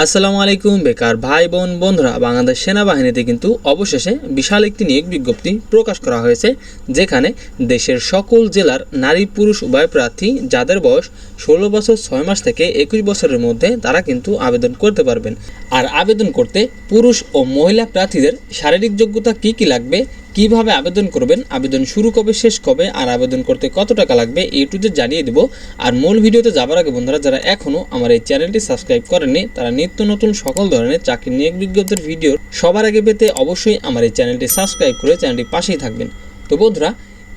আসসালামু আলাইকুম, বেকার ভাই, বোন, বন্ধুরা। বাংলাদেশ সেনাবাহিনীতে কিন্তু অবশেষে বিশাল একটি নিয়োগ বিজ্ঞপ্তি প্রকাশ করা হয়েছে, যেখানে দেশের সকল জেলার নারী, পুরুষ, উভয় প্রার্থী যাদের বয়স ষোলো বছর ছয় মাস থেকে একুশ বছরের মধ্যে তারা কিন্তু আবেদন করতে পারবেন। আর আবেদন করতে পুরুষ ও মহিলা প্রার্থীদের শারীরিক যোগ্যতা কী কী লাগবে কীভাবে আবেদন করবেন, আবেদন শুরু কবে, শেষ কবে, আর আবেদন করতে কত টাকা লাগবে টু জানিয়ে দেবো। আর মূল ভিডিওতে যাবার আগে বন্ধুরা, যারা এখনও আমার এই চ্যানেলটি সাবস্ক্রাইব করেননি, তারা নিত্য নতুন সকল ধরনের চাকরি নিয়োগ বিজ্ঞপ্তির ভিডিও সবার আগে পেতে অবশ্যই আমার এই চ্যানেলটি সাবস্ক্রাইব করে চ্যানেলটি পাশেই থাকবেন। তো বন্ধুরা,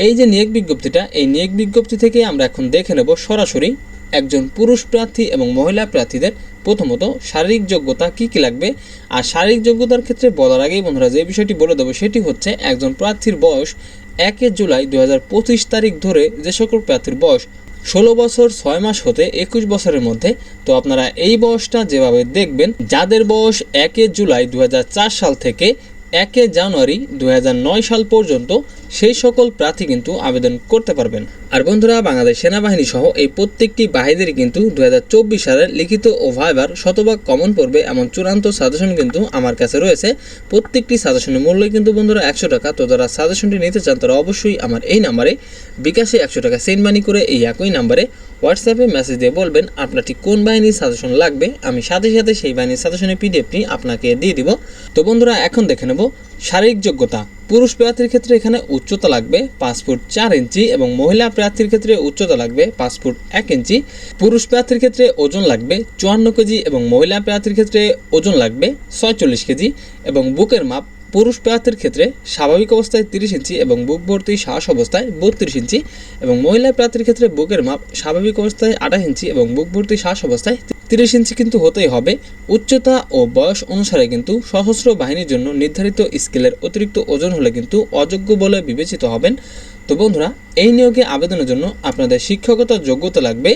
এই যে নিয়োগ বিজ্ঞপ্তিটা, এই নিয়োগ বিজ্ঞপ্তি থেকে আমরা এখন দেখে নেব সরাসরি একজন পুরুষ প্রার্থী এবং মহিলা প্রার্থীদের প্রথমত শারীরিক যোগ্যতা কী কী লাগবে? আর শারীরিক যোগ্যতার ক্ষেত্রে বলার আগেই বন্ধুরা যে বিষয়টি বলে দেবো সেটি হচ্ছে একজন প্রার্থীর বয়স একে জুলাই দুই হাজার পঁচিশ তারিখ ধরে যে সকল প্রার্থীর বয়স ষোলো বছর ছয় মাস হতে একুশ বছরের মধ্যে। তো আপনারা এই বয়সটা যেভাবে দেখবেন, যাদের বয়স একে জুলাই দুই হাজার চার সাল থেকে একে জানুয়ারি দু হাজার নয় সাল পর্যন্ত সেই সকল প্রার্থী কিন্তু আবেদন করতে পারবেন। আর বন্ধুরা, বাংলাদেশ সেনাবাহিনী সহ এই প্রত্যেকটি বাহিনীর কিন্তু দু হাজার চব্বিশ সালের লিখিত ও ভাইবার শতভাগ কমন পড়বে এমন চূড়ান্ত সাজেশন কিন্তু আমার কাছে রয়েছে। প্রত্যেকটি সাজেশনের মূল্য কিন্তু বন্ধুরা একশো টাকা। তো যারা সাজেশনটি নিতে চান, তারা অবশ্যই আমার এই নাম্বারে বিকাশে একশো টাকা সেন্ড মানি করে এই একই নাম্বারে হোয়াটসঅ্যাপে মেসেজ দিয়ে বলবেন আপনার ঠিক কোন বাহিনীর সাজেশন লাগবে, আমি সাথে সাথে সেই বাহিনীর সাজেশনের পিডিএফটি আপনাকে দিয়ে দিব। তো বন্ধুরা, এখন দেখে নেব শারীরিক যোগ্যতা। পুরুষ প্রার্থীর ক্ষেত্রে এখানে উচ্চতা লাগবে পাঁচ ফুট চার ইঞ্চি এবং মহিলা প্রার্থীর ক্ষেত্রে উচ্চতা লাগবে পাঁচ ফুট এক ইঞ্চি। পুরুষ প্রার্থীর ক্ষেত্রে ওজন লাগবে চুয়ান্ন কেজি এবং মহিলা প্রার্থীর ক্ষেত্রে ওজন লাগবে ছয়চল্লিশ কেজি এবং বুকের মাপ পুরুষ প্রার্থীর ক্ষেত্রে স্বাভাবিক অবস্থায় তিরিশ ইঞ্চি এবং বুক ভর্তি শ্বাস অবস্থায় বত্রিশ ইঞ্চি এবং মহিলা প্রার্থীর ক্ষেত্রে বুকের মাপ স্বাভাবিক অবস্থায় আঠাশ ইঞ্চি এবং বুক ভর্তি শ্বাস অবস্থায় তিরিশ ইঞ্চি কিন্তু হতেই হবে। উচ্চতা ও বয়স অনুসারে কিন্তু সশস্ত্র বাহিনীর জন্য নির্ধারিত স্কেলের অতিরিক্ত ওজন হলে কিন্তু অযোগ্য বলে বিবেচিত হবেন তো বন্ধুরা, এই নিয়োগে আবেদনের জন্য আপনাদের শিক্ষকতার যোগ্যতা লাগবে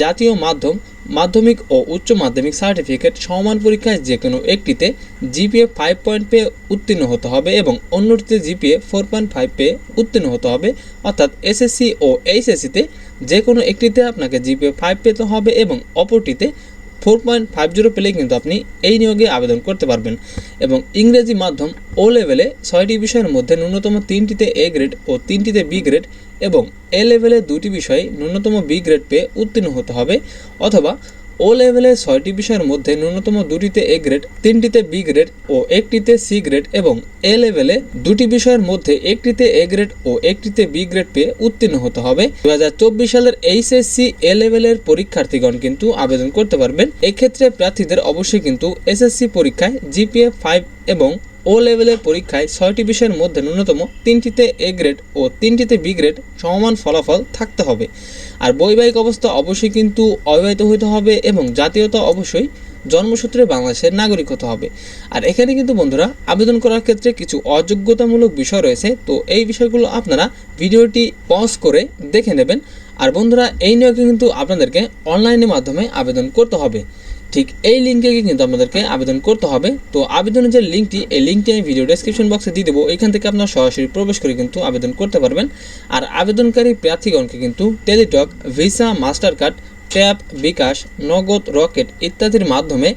জাতীয় মাধ্যম, মাধ্যমিক ও উচ্চ মাধ্যমিক সার্টিফিকেট সমান পরীক্ষায় যে কোনো একটিতে জিপিএ ফাইভ পয়েন্ট পেয়ে উত্তীর্ণ হতে হবে এবং অন্যটিতে জিপিএ ফোর পয়েন্ট ফাইভ পেয়ে উত্তীর্ণ হতে হবে। অর্থাৎ এসএসসি ও এইচএসসিতে যে কোনো একটিতে আপনাকে জিপিএ ফাইভ পেতে হবে এবং অপরটিতে ফোর পয়েন্ট ফাইভ জিরো পেলেই কিন্তু আপনি এই নিয়োগে আবেদন করতে পারবেন। এবং ইংরেজি মাধ্যম ও লেভেলে ছয়টি বিষয়ের মধ্যে ন্যূনতম তিনটিতে এ গ্রেড ও তিনটিতে বি গ্রেড এবং এ লেভেলে দুটি বিষয়ে ন্যূনতম বি গ্রেড পেয়ে উত্তীর্ণ হতে হবে অথবা ও লেভেলের ছয়টি বিষয়ের মধ্যে ন্যূনতম দুটিতে এ গ্রেড তিনটিতে বি গ্রেড ও একটিতে সি গ্রেড এবং এ লেভেলে দুটি বিষয়ের মধ্যে একটিতে এ গ্রেড ও একটিতে বি গ্রেড পেয়ে উত্তীর্ণ হতে হবে। দু হাজার চব্বিশ সালের এইচএসসি এ লেভেলের পরীক্ষার্থীগণ কিন্তু আবেদন করতে পারবেন। এক্ষেত্রে প্রার্থীদের অবশ্যই কিন্তু এসএসসি পরীক্ষায় জিপিএ ফাইভ এবং ও লেভেলের পরীক্ষায় ছয়টি বিষয়ের মধ্যে ন্যূনতম তিনটিতে এ গ্রেড ও তিনটিতে বি গ্রেড সমমান ফলাফল থাকতে হবে। আর বৈবাহিক অবস্থা অবশ্যই কিন্তু অবিবাহিত হতে হবে এবং জাতীয়তা অবশ্যই জন্মসূত্রে বাংলাদেশের নাগরিক হতে হবে। আর এখানে কিন্তু বন্ধুরা, আবেদন করার ক্ষেত্রে কিছু অযোগ্যতামূলক বিষয় রয়েছে, তো এই বিষয়গুলো আপনারা ভিডিওটি পজ করে দেখে নেবেন। আর বন্ধুরা, এই নিয়োগে কিন্তু আপনাদেরকে অনলাইনের মাধ্যমে আবেদন করতে হবে। ঠিক এই লিঙ্কে কিন্তু আপনাদেরকে আবেদন করতে হবে। তো আবেদনের যে লিঙ্কটি এই লিঙ্কটি আমি ভিডিও ডেসক্রিপশন বক্সে দিয়ে দেবো। এখান থেকে আপনারা সরাসরি প্রবেশ করে কিন্তু আবেদন করতে পারবেন। আর আবেদনকারী প্রার্থীগণকে কিন্তু Teletalk Visa master card tap bKash Nagad Rocket ইত্যাদির মাধ্যমে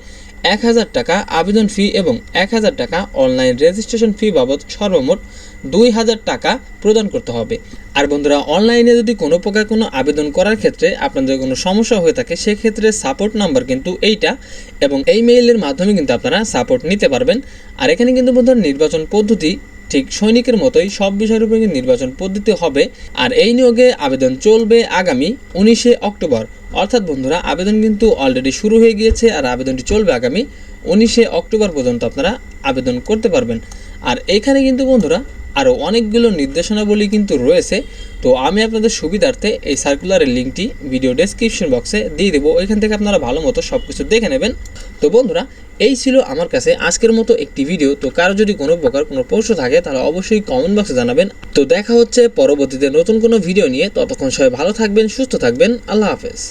এক হাজার টাকা আবেদন ফি এবং এক হাজার টাকা অনলাইন রেজিস্ট্রেশন ফি বাবদ সর্বমোট দুই হাজার টাকা প্রদান করতে হবে। আর বন্ধুরা, অনলাইনে যদি কোনো প্রকার কোনো আবেদন করার ক্ষেত্রে আপনাদের কোনো সমস্যা হয়ে থাকে, সেক্ষেত্রে সাপোর্ট নাম্বার কিন্তু এইটা এবং এই মেইলের মাধ্যমে কিন্তু আপনারা সাপোর্ট নিতে পারবেন। আর এখানে কিন্তু বন্ধুরা নির্বাচন পদ্ধতি ঠিক সৈনিকের মতোই সব বিষয়ের উপরে নির্বাচন পদ্ধতি হবে। আর এই নিয়োগে আবেদন চলবে আগামী উনিশে অক্টোবর। অর্থাৎ বন্ধুরা, আবেদন কিন্তু অলরেডি শুরু হয়ে গিয়েছে আর আবেদনটি চলবে আগামী উনিশে অক্টোবর পর্যন্ত আপনারা আবেদন করতে পারবেন। আর এখানে কিন্তু বন্ধুরা আরও অনেকগুলো নির্দেশনাবলী কিন্তু রয়েছে, তো আমি আপনাদের সুবিধার্থে এই সার্কুলারের লিঙ্কটি ভিডিও ডেসক্রিপশন বক্সে দিয়ে দেবো। এখান থেকে আপনারা ভালো মতো সব কিছু দেখে নেবেন। তো বন্ধুরা, এই ছিল আমার কাছে আজকের মতো একটি ভিডিও তো কারও যদি কোনো প্রকার কোনো প্রশ্ন থাকে, তাহলে অবশ্যই কমেন্ট বক্সে জানাবেন। তো দেখা হচ্ছে পরবর্তীতে নতুন কোনো ভিডিও নিয়ে। ততক্ষণ সবাই ভালো থাকবেন, সুস্থ থাকবেন। আল্লাহ হাফেজ।